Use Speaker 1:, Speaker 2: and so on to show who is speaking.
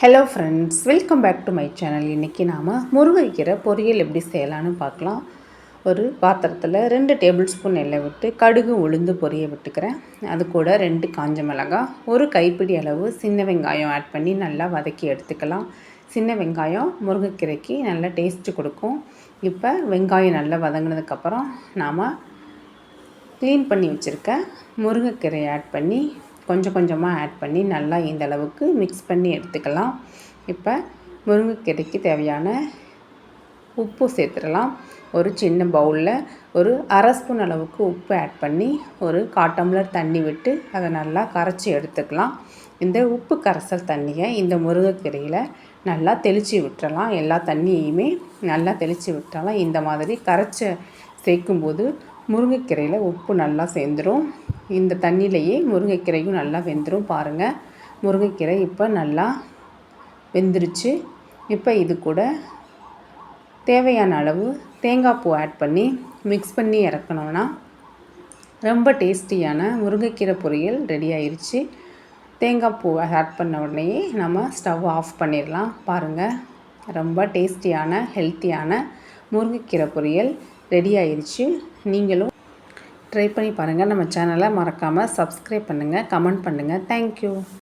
Speaker 1: Hello friends welcome back to my channel இன்றைக்கி நாம் முருங்கைக்கீரை பொரியல் எப்படி செய்யலான்னு பார்க்கலாம். ஒரு பாத்திரத்தில் ரெண்டு டேபிள் ஸ்பூன் எண்ணெய் விட்டு கடுகு உளுந்து பொரிய விட்டுக்கிறேன். அது கூட ரெண்டு காஞ்ச மிளகாய் ஒரு கைப்பிடி அளவு சின்ன வெங்காயம் ஆட் பண்ணி நல்லா வதக்கி எடுத்துக்கலாம். சின்ன வெங்காயம் முருங்கைக்கீரைக்கு நல்லா டேஸ்ட்டு கொடுக்கும். இப்போ வெங்காயம் நல்லா வதங்கினதுக்கப்புறம் நாம் க்ளீன் பண்ணி வச்சுருக்க முருங்கைக்கீரையை ஆட் பண்ணி கொஞ்சம் கொஞ்சமாக ஆட் பண்ணி நல்லா இந்த அளவுக்கு மிக்ஸ் பண்ணி எடுத்துக்கலாம். இப்போ முருங்கைக்கீரைக்கு தேவையான உப்பு சேர்த்துடலாம். ஒரு சின்ன பவுலில் ஒரு அரை ஸ்பூன் அளவுக்கு உப்பு ஆட் பண்ணி ஒரு காட்டம்லர் தண்ணி விட்டு அதை நல்லா கரைச்சி எடுத்துக்கலாம். இந்த உப்பு கரைசல் தண்ணியை இந்த முருங்கைக்கீரையில் நல்லா தெளித்து விட்டுறலாம். எல்லா தண்ணியுமே நல்லா தெளித்து விட்டுறலாம் இந்த மாதிரி கரைச்சி சேர்க்கும்போது முருங்கைக்கீரையில் உப்பு நல்லா சேர்ந்துடும் இந்த தண்ணியிலையே முருங்கைக்கீரையும் நல்லா வெந்துடும் பாருங்கள் முருங்கைக்கீரை இப்போ நல்லா வெந்துருச்சு. இப்போ இது கூட தேவையான அளவு தேங்காய் பூ ஆட் பண்ணி மிக்ஸ் பண்ணி இறக்கணும்னா ரொம்ப டேஸ்டியான முருங்கைக்கீரை பொரியல் ரெடி ஆயிடுச்சு தேங்காய் பூ ஆட் பண்ண உடனே நம்ம ஸ்டவ் ஆஃப் பண்ணிடலாம் பாருங்கள் ரொம்ப டேஸ்டியான ஹெல்த்தியான முருங்கைக்கீரை பொரியல் ரெடி ஆயிடுச்சு நீங்களும் ட்ரை பண்ணி பாருங்கள் நம்ம சேனலை மறக்காமல் சப்ஸ்கிரைப் பண்ணுங்கள் கமெண்ட் பண்ணுங்கள் தேங்க்யூ